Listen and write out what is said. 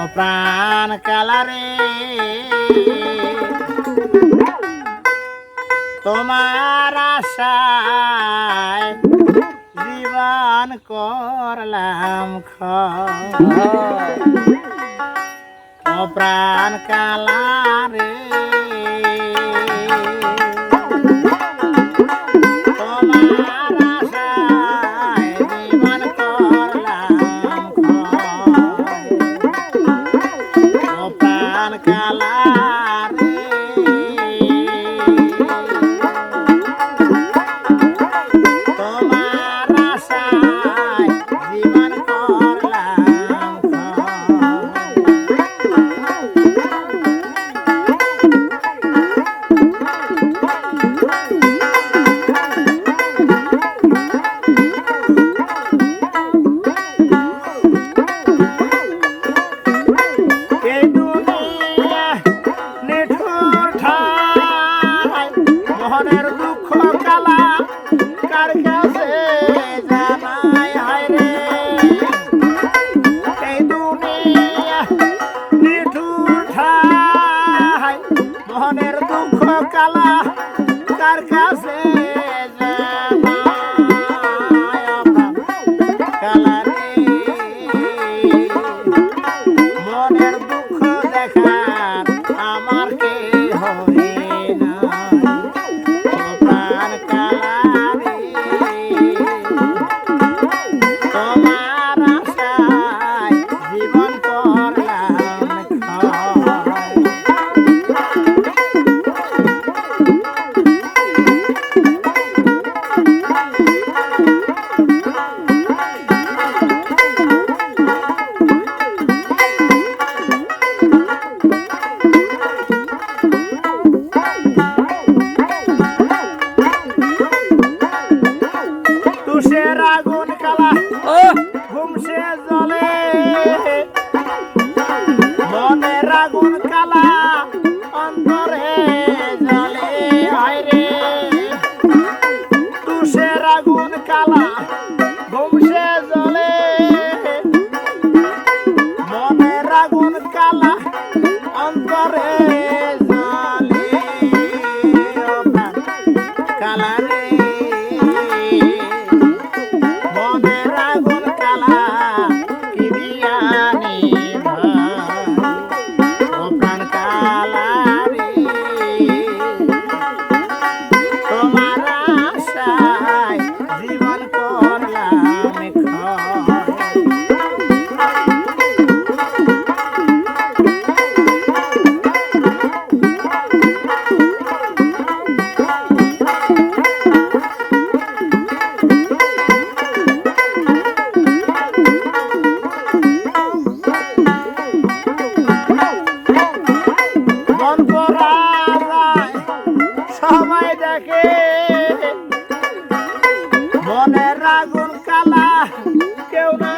ও প্রাণ কালারে। তোমার আশায় জীবন করলাম খ প্রাণ কালারে। রে দেখলাম কালা কার কাছে জানাই হায় রে? এই দুনিয়া নিঠুর ঠাই দুঃখ কালা, কার কাছে মনের দুঃখ দেখা আমার কে হয় Toma. নয়ন কালা ঘুমসে জলে। মনের আগুন কালা অন্তরে রাখে মনের রাগুন কালা কেউ না